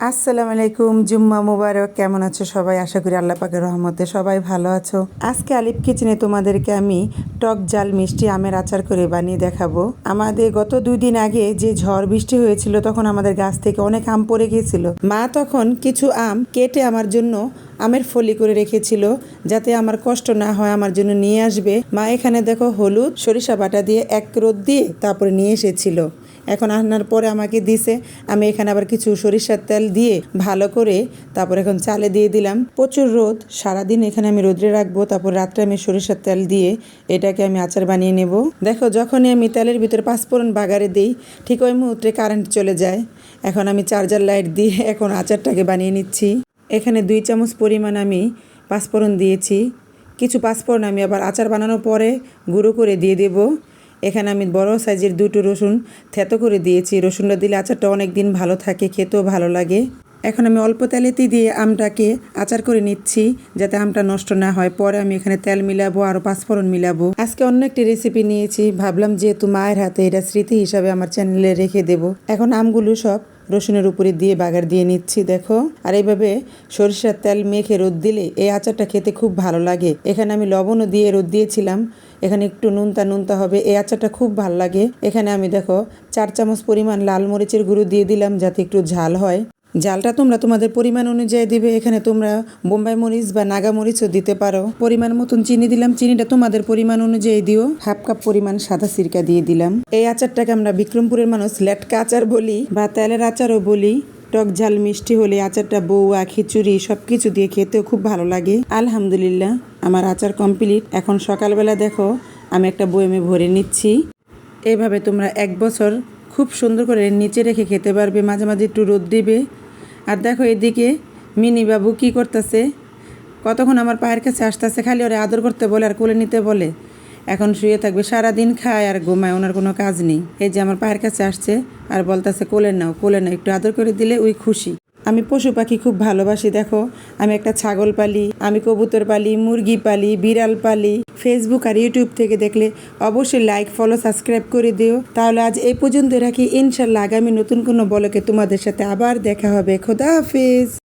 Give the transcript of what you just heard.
আসসালামু আলাইকুম, জুম্মা মুবারক। কেমন আছো সবাই? আশা করি আল্লাহ পাকের রহমতে সবাই ভালো আছো। আজকে আলিফ কিচেনে তোমাদেরকে আমি টক জাল মিষ্টি আমের আচার করে বানিয়ে দেখাবো। আমাদের গত দুই দিন আগে যে ঝড় বৃষ্টি হয়েছিল, তখন আমাদের গাছ থেকে অনেক আম পড়ে গিয়েছিল। মা তখন কিছু আম কেটে আমার জন্য আমের ফলি করে রেখেছিল যাতে আমার কষ্ট না হয়, আমার জন্য নিয়ে আসবে। মা এখানে দেখো হলুদ, সরিষা বাটা দিয়ে এক রোদ দিয়ে তারপরে নিয়ে এসেছিল। এখন আনার পরে আমাকে দিছে, আমি এখানে আবার কিছু সরিষার তেল দিয়ে ভালো করে তারপর এখন চালে দিয়ে দিলাম। প্রচুর রোদ, সারাদিন এখানে আমি রোদ্রে রাখব, তারপর রাত্রে আমি সরিষার তেল দিয়ে এটাকে আমি আচার বানিয়ে নেব। দেখো, যখনই আমি তেলের ভিতরে পাঁচফোড়ন বাগারে দিই, ঠিক ওই মুহূর্তে কারেন্ট চলে যায়। এখন আমি চার্জার লাইট দিয়ে এখন আচারটাকে বানিয়ে নিচ্ছি। এখানে দুই চামচ পরিমাণ আমি পাঁচফোড়ন দিয়েছি। কিছু পাঁচফোড়ন আমি আবার আচার বানানোর পরে গুঁড়ো করে দিয়ে দেবো। এখানে আমি বড় সাইজের দুটো রসুন থেতো করে দিয়েছি। রসুনটা দিলে আচারটা অনেক দিন ভালো থাকে, খেতেও ভালো লাগে। এখন আমি অল্প তেলেতে দিয়ে আমটাকে আচার করে নিচ্ছি যাতে আমটা নষ্ট না হয়। পরে আমি এখানে তেল মিলাবো আর পাঁচফোড়ন মিলাবো। আজকে অন্য একটি রেসিপি নিয়েছি। ভাবলাম যেহেতু মায়ের হাতে এটা স্মৃতি হিসাবে আমার চ্যানেলে রেখে দেব। এখন আমগুলো সব রসুনের উপরে দিয়ে বাগার দিয়ে নিচ্ছি, দেখো। আর এইভাবে সরিষার তেল মেখে রোদ দিলে এই আচারটা খেতে খুব ভালো লাগে। এখানে আমি লবণও দিয়ে রোদ দিয়েছিলাম। এখানে একটু নুনতা নুনতা হবে, এই আচারটা খুব ভালো লাগে। এখানে আমি, দেখো, চার চামচ পরিমাণ লাল মরিচের গুঁড়ো দিয়ে দিলাম যাতে একটু ঝাল হয়। জালটা তোমরা তোমাদের পরিমাণ অনুযায়ী দিবে, এখানে তোমরা বোম্বাই মরিচ বা নাগা মরিচও দিতে পারো। পরিমাণ মতন চিনি দিলাম, চিনিটা তোমাদের পরিমাণ অনুযায়ী দিও। হাফ কাপ পরিমাণ সাদা সিরকা দিয়ে দিলাম। এই আচারটাকে আমরা বিক্রমপুরের মানুষ লেটকা আচার বলি বা তেলের আচারও বলি। টক ঝাল, মিষ্টি হলে আচারটা বউয়া খিচুড়ি সব কিছু দিয়ে খেতেও খুব ভালো লাগে। আলহামদুলিল্লাহ, আমার আচার কমপ্লিট। এখন সকালবেলা দেখো, আমি একটা বয়েমে ভরে নিচ্ছি। এভাবে তোমরা এক বছর খুব সুন্দর করে নিচে রেখে খেতে পারবে, মাঝে মাঝে একটু রোদ দিবে। আর দেখো এদিকে মিনি বাবু কী করতেছে? কতক্ষণ আমার পায়ের কাছে আসতেছে, খালি ওরা আদর করতে বলে আর কোলে নিতে বলে। এখন শুয়ে থাকবে সারা দিন খায় আর ঘুমায়, ওনার কোনো কাজ নেই। এই যে আমার পায়ের কাছে আসছে আর বলতেছে, কোলে নাও কোলে নাও, একটু আদর করে দিলে ওই খুশি। আমি পশু পাখি খুব ভালোবাসি, দেখো। আমি একটা ছাগল পালি, আমি কবুতর পালি, মুরগি পালি, বিড়াল পালি ফেসবুক আর ইউটিউব থেকে দেখলে অবশ্যই লাইক ফলো সাবস্ক্রাইব করে দিও। তাহলে আজ এই পর্যন্ত রাখি। ইনশাল্লাহ আগামী নতুন কোনো বলকে তোমাদের সাথে আবার দেখা হবে। খোদা হাফিজ।